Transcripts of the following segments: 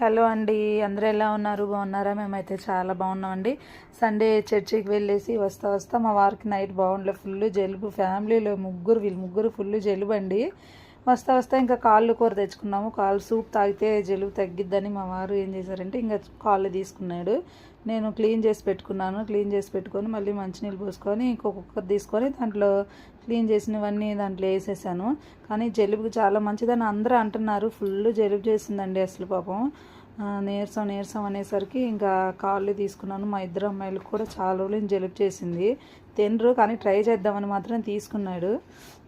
Hello అండి. అందరూ ఎలా ఉన్నారు? బాగున్నారా? మేమైతే చాలా బాగున్నామండి. సండే చర్చికి వెళ్ళేసి వస్తా వస్తా మా వారికి నైట్ బాగుండలే. ఫుల్ జలుబు ఫ్యామిలీలో ముగ్గురు వీళ్ళు ముగ్గురు ఫుల్ జలుబు అండి. వస్తా వస్తా ఇంకా కాళ్ళు కూర తెచ్చుకున్నాము. కాళ్ళు సూప్ తాగితే జలుబు తగ్గిద్దని మా వారు ఏం చేశారంటే ఇంకా కాళ్ళు తీసుకున్నాడు. నేను క్లీన్ చేసి పెట్టుకున్నాను క్లీన్ చేసి పెట్టుకొని మళ్ళీ మంచినీళ్ళు పోసుకొని ఇంకొక తీసుకొని దాంట్లో క్లీన్ చేసినవన్నీ దాంట్లో వేసేసాను. కానీ జలుబుకి చాలా మంచిదని అందరూ అంటున్నారు. ఫుల్ జలుబు చేసిందండి అసలు పాపం. నీరసం నీరసం అనేసరికి ఇంకా కాళ్ళు తీసుకున్నాను. మా ఇద్దరు అమ్మాయిలకు కూడా చాలా రోజులు జలుబు చేసింది. తినరు కానీ ట్రై చేద్దామని మాత్రం తీసుకున్నాడు.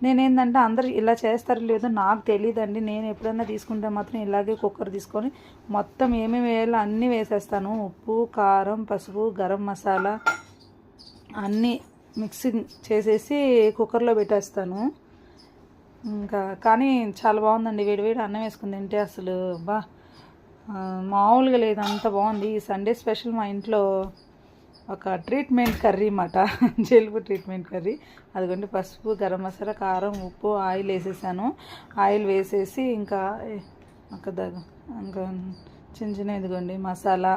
నేనేంటంటే అందరు ఇలా చేస్తారో లేదో నాకు తెలియదండి నేను ఎప్పుడైనా తీసుకుంటే మాత్రం ఇలాగే కుక్కర్ తీసుకొని మొత్తం ఏమేమి వేయాలో అన్నీ వేసేస్తాను. ఉప్పు కారం పసుపు గరం మసాలా అన్నీ మిక్సింగ్ చేసేసి కుక్కర్లో పెట్టేస్తాను. ఇంకా కానీ చాలా బాగుందండి. వేడివేడి అన్నం వేసుకుని తింటే అసలు బా మామూలుగా లేదు అంత బాగుంది. ఈ సండే స్పెషల్ మా ఇంట్లో ఒక ట్రీట్మెంట్ కర్రీ అన్నమాట. జలుబు ట్రీట్మెంట్ కర్రీ అదిగోండి పసుపు గరం మసాలా కారం ఉప్పు ఆయిల్ వేసేసాను. ఆయిల్ వేసేసి ఇంకా ఒక దగ్గ ఇంకా చిన్న చిన్న ఇదిగోండి మసాలా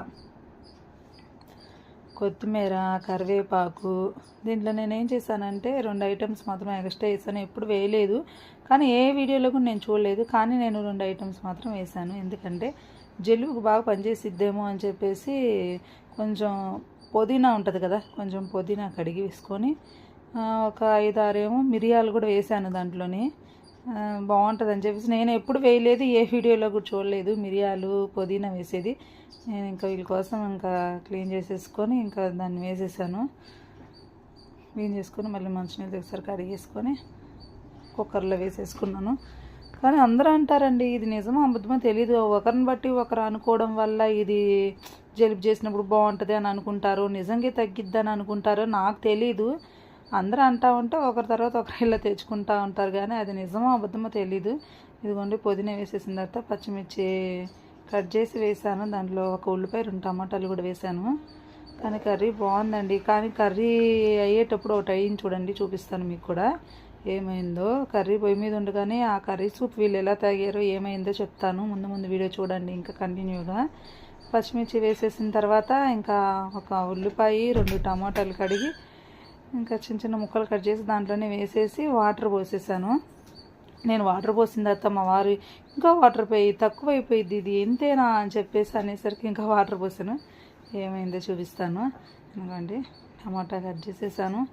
కొత్తిమీర కరివేపాకు దీంట్లో నేను ఏం చేశానంటే రెండు ఐటమ్స్ మాత్రం ఎక్స్ట్రా వేసాను. ఎప్పుడు వేయలేదు కానీ ఏ వీడియోలో కూడా నేను చూడలేదు కానీ నేను రెండు ఐటమ్స్ మాత్రం వేసాను. ఎందుకంటే జలుబుకు బాగా పనిచేసిద్దేమో అని చెప్పేసి కొంచెం పుదీనా ఉంటుంది కదా కొంచెం పుదీనా కడిగి వేసుకొని ఒక ఐదు ఆరేమో మిరియాలు కూడా వేసాను దాంట్లోని. బాగుంటుంది అని చెప్పేసి నేను ఎప్పుడు వేయలేదు ఏ వీడియోలో కూడా చూడలేదు. మిరియాలు పుదీనా వేసేది. నేను ఇంకా వీళ్ళ కోసం ఇంకా క్లీన్ చేసేసుకొని ఇంకా దాన్ని వేసేసాను. క్లీన్ చేసుకొని మళ్ళీ మంచినీళ్ళు ఒకసారి కడిగేసుకొని కుక్కర్లో వేసేసుకున్నాను. కానీ అందరూ అంటారండి ఇది నిజమో అబద్ధమో తెలియదు ఒకరిని బట్టి ఒకరు అనుకోవడం వల్ల ఇది జలుబు చేసినప్పుడు బాగుంటుంది అని అనుకుంటారు నిజంగా తగ్గిద్దని అనుకుంటారు నాకు తెలీదు. అందరూ అంటా ఉంటే ఒకరి తర్వాత ఒకరు ఇలా తెచ్చుకుంటా ఉంటారు కానీ అది నిజమో అబద్ధమో తెలీదు. ఇదిగోండి పుదీనా వేసేసిన తర్వాత పచ్చిమిర్చి కట్ చేసి వేసాను. దాంట్లో ఒక ఉల్లిపాయ రెండు టమాటాలు కూడా వేసాను. కానీ కర్రీ బాగుందండి. కానీ కర్రీ అయ్యేటప్పుడు ఒకటి అయ్యింది చూడండి చూపిస్తాను మీకు కూడా. ఏమైందో? కర్రీ పొయ్యి మీద ఉండగానే ఆ కర్రీ సూప్ వీళ్ళు ఎలా తాగారో ఏమైందో చెప్తాను. ముందు ముందు వీడియో చూడండి ఇంకా కంటిన్యూగా. పచ్చిమిర్చి వేసేసిన తర్వాత ఇంకా ఒక ఉల్లిపాయ రెండు టమాటాలు కడిగి ఇంకా చిన్న చిన్న ముక్కలు కట్ చేసి దాంట్లోనే వేసేసి వాటర్ పోసేసాను. నేను వాటర్ పోసిన తర్వాత మా వారు ఇంకా వాటర్ పోయి తక్కువ అయిపోయింది ఇది ఎంతేనా అని చెప్పేసి అనేసరికి ఇంకా వాటర్ పోసాను. ఏమైందో చూపిస్తాను. ఎందుకండి టమాటా కట్ చేసేసాను.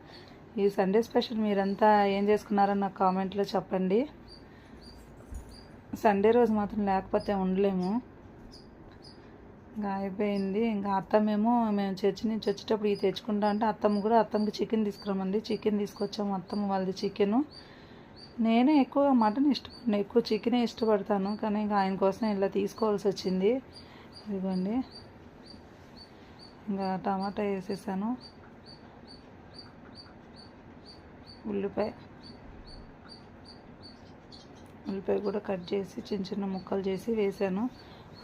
ఈ సండే స్పెషల్ మీరంతా ఏం చేసుకున్నారో నాకు కామెంట్లో చెప్పండి. సండే రోజు మాత్రం లేకపోతే ఉండలేము. ఇంకా అయిపోయింది. ఇంకా అత్తమేమో మేము చర్చి నుంచి వచ్చేటప్పుడు ఇది తెచ్చుకుంటా అంటే అత్తమ్మ కూడా అత్తమ్మకి చికెన్ తీసుకురమ్మంది. చికెన్ తీసుకొచ్చాము అత్తమ్మ వాళ్ళది చికెను. నేను ఎక్కువ మటన్ ఇష్టపడి ఎక్కువ చికెనే ఇష్టపడతాను. కానీ ఇంకా ఆయన కోసం ఇలా తీసుకోవాల్సి వచ్చింది. ఇదిగోండి. ఇంకా టమాటా వేసేసాను. ఉల్లిపాయ. ఉల్లిపాయ కూడా కట్ చేసి చిన్న చిన్న ముక్కలు చేసి వేసాను.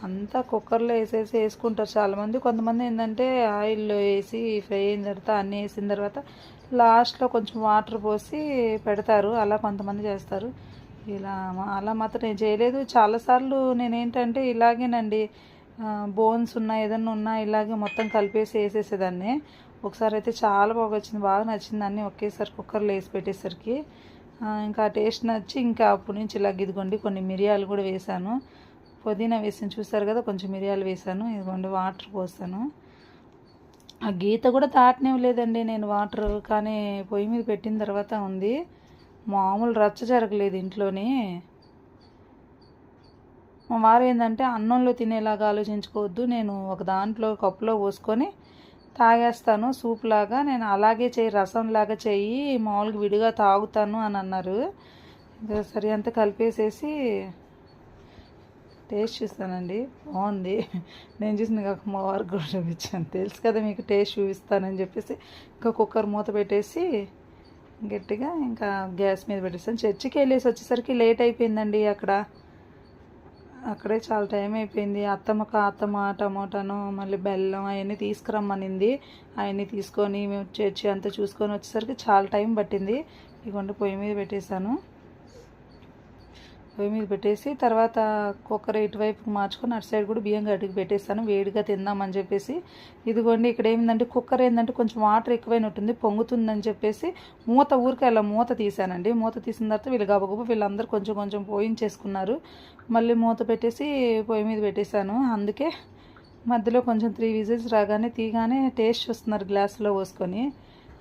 అంతా కుక్కర్లో వేసేసి వేసుకుంటారు. చాలామంది కొంతమంది ఏంటంటే ఆయిల్లో వేసి ఫ్రై అయిన తర్వాత అన్నీ వేసిన తర్వాత లాస్ట్లో కొంచెం వాటర్ పోసి పెడతారు. అలా కొంతమంది చేస్తారు. ఇలా అలా మాత్రం నేను చేయలేదు. చాలాసార్లు నేను ఏంటంటే ఇలాగేనండి బోన్స్ ఉన్నా ఏదన్నా ఉన్నా ఇలాగే మొత్తం కలిపేసి వేసేసేదాన్ని. ఒకసారి అయితే చాలా బాగా వచ్చింది. బాగా నచ్చింది అన్నీ ఒకేసారి కుక్కర్లో వేసి పెట్టేసరికి. ఇంకా టేస్ట్ నచ్చి ఇంకా అప్పటి నుంచి ఇలా ఇదిగోండి కొన్ని మిరియాలు కూడా వేసాను. పుదీనా వేసాను చూసారు కదా కొంచెం మిరియాలు వేసాను. ఇదిగోండి వాటర్ పోసాను ఆ గీత కూడా తాటనివ్వలేదండి నేను వాటర్ కానీ పొయ్యి మీద పెట్టిన తర్వాత ఉంది. మామూలు రచ్చ జరగలేదు ఇంట్లోని. మా వారు ఏంటంటే అన్నంలో తినేలాగా ఆలోచించుకోవద్దు. నేను ఒక దాంట్లో కప్పులో పోసుకొని తాగేస్తాను సూప్ లాగా. నేను అలాగే చేయి రసం లాగా మామూలుగా విడిగా తాగుతాను అని అన్నారు. సరే సరి అంతా కలిపేసేసి టేస్ట్ చూస్తానండి. బాగుంది. నేను చూసింది కాక మా వారికి కూడా చూపించాను. తెలుసు కదా మీకు టేస్ట్ చూపిస్తానని చెప్పేసి ఇంకా కుక్కర్ మూత పెట్టేసి గట్టిగా ఇంకా గ్యాస్ మీద పెట్టేస్తాను. చర్చికి వెళ్ళేసి వచ్చేసరికి లేట్ అయిపోయిందండి అక్కడ. అక్కడే చాలా టైం అయిపోయింది. అత్తమ్మక అత్తమ్మ టమోటాను మళ్ళీ బెల్లం అవన్నీ తీసుకురమ్మనింది. అవన్నీ తీసుకొని మేము చర్చి అంతా చూసుకొని వచ్చేసరికి చాలా టైం పట్టింది. ఇదిగోండి పొయ్యి మీద పెట్టేశాను. పొయ్యి మీద పెట్టేసి తర్వాత కుక్కర్ ఇటువైపు మార్చుకొని అటు సైడ్ కూడా బియ్యం గడ్డికి పెట్టేస్తాను. వేడిగా తిందామని చెప్పేసి ఇదిగోండి ఇక్కడ ఏంటంటే కుక్కర్ ఏంటంటే కొంచెం వాటర్ ఎక్కువైనట్టుంది పొంగుతుందని చెప్పేసి మూత ఊరికే అలా మూత తీసానండి మూత తీసిన తర్వాత వీళ్ళు గబగబ వీళ్ళందరూ కొంచెం కొంచెం పోయించేసుకున్నారు. మళ్ళీ మూత పెట్టేసి పొయ్యి మీద పెట్టేశాను. అందుకే మధ్యలో కొంచెం త్రీ విజిల్స్ రాగానే తీగానే టేస్ట్ చూస్తున్నారు గ్లాసులో పోసుకొని.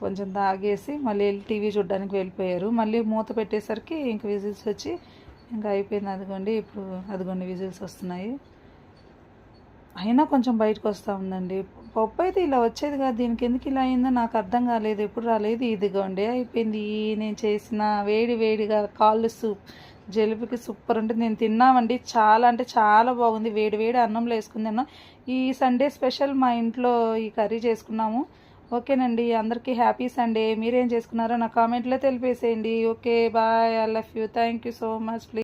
కొంచెం తాగేసి మళ్ళీ వెళ్ళి టీవీ చూడడానికి వెళ్ళిపోయారు. మళ్ళీ మూత పెట్టేసరికి ఇంక విజిల్స్ వచ్చి ఇంకా అయిపోయింది. అదిగోండి ఇప్పుడు అదిగోండి విజిల్స్ వస్తున్నాయి. అయినా కొంచెం బయటకు వస్తూ ఉందండి. పప్పు అయితే ఇలా వచ్చేది కాదు. దీనికి ఎందుకు ఇలా అయిందో నాకు అర్థం కాలేదు. ఎప్పుడు రాలేదు. ఇదిగోండి అయిపోయింది. నేను చేసిన వేడి వేడిగా కాళ్ళు సూప్ జలుబుకి సూపర్ ఉంటుంది నేను తిన్నామండి. చాలా అంటే చాలా బాగుంది. వేడి వేడి అన్నంలో వేసుకుని తిన్నాం. ఈ సండే స్పెషల్ మా ఇంట్లో ఈ కర్రీ చేసుకున్నాము. ఓకేనండి. అందరికీ హ్యాపీ సండే. మీరేం చేసుకున్నారో నా కామెంట్లో తెలిపేసేయండి. Okay bye. I love you. Thank you so much. Please